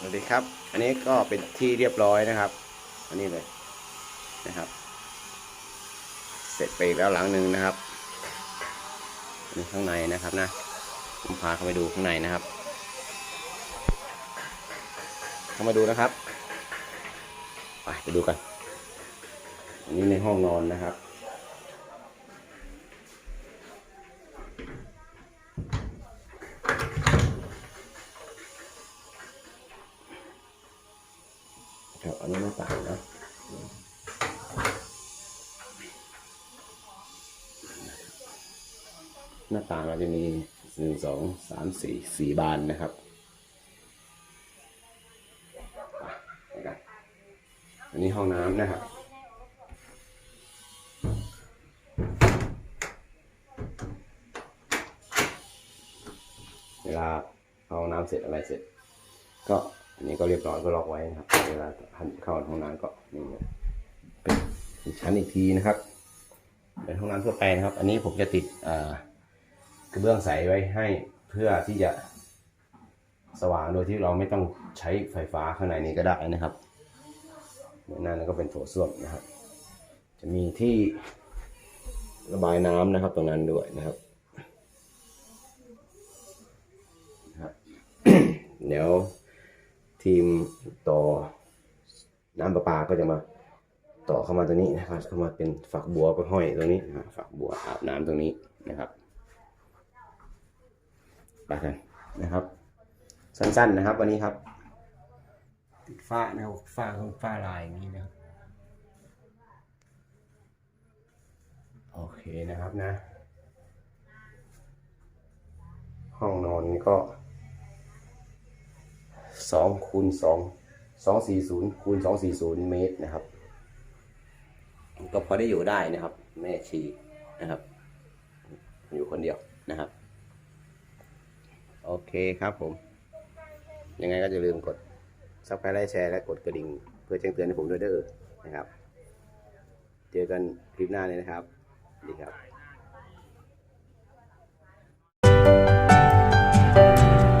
สวัสดีครับ อันนี้ก็เป็นที่เรียบร้อยนะครับ อันนี้เลยนะครับ เสร็จไปแล้วหลังหนึ่งนะครับนี่ข้างในนะครับนะผมพาเข้าไปดูข้างในนะครับ เข้ามาดูนะครับ ไปไปดูกันอันนี้ในห้องนอนนะครับ ครับอันนี้หน้าต่างนะหน้าต่างเราจะมีหนึ่งสองสามสี่สี่บานนะครับนอันนี้ห้องน้ำนะครับเวลาเข้าห้องน้ำเสร็จอะไรเสร็จ ก็ อันนี้ก็เรียบร้อยก็ล็อกไว้นะครับ เวลาเข้าห้องน้ำก็นี่เป็นอีกชั้นอีกทีนะครับ เป็นห้องน้ำทั่วไปนะครับ อันนี้ผมจะติดกระเบื้องใสไว้ให้เพื่อที่จะสว่างโดยที่เราไม่ต้องใช้ไฟฟ้าข้างในนี้ก็ได้นะครับนั่นก็เป็นโถส้วมนะครับ จะมีที่ระบายน้ำนะครับตรงนั้นด้วยนะครับนะครับเดี๋ยว ทีมต่อน้ำประปาก็จะมาต่อเข้ามาตรงนี้นะครับเข้ามาเป็นฝักบัวก็ห้อยตรงนี้นะฝักบัวอาบน้ำตรงนี้นะครับไปกันนะครับ สั้นๆนะครับ วันนี้ครับ ติดฝ้านะครับฝ้าของฝ้าลายอย่างนี้นะครับโอเคนะครับนะ ห้องนอนนี่ก็ สองคูณสองสองสี่ศูนย์คูณสองสี่ศูนย์เมตรนะครับ ก็พอได้อยู่ได้นะครับ แม่ชีนะครับ อยู่คนเดียวนะครับ โอเคครับผม ยังไงก็อย่าลืมกดซับสไครต์ไลค์แชร์และกดกระดิ่ง เพื่อแจ้งเตือนให้ผมด้วยเด้อนะครับ เจอกันคลิปหน้าเลยนะครับ ดีครับ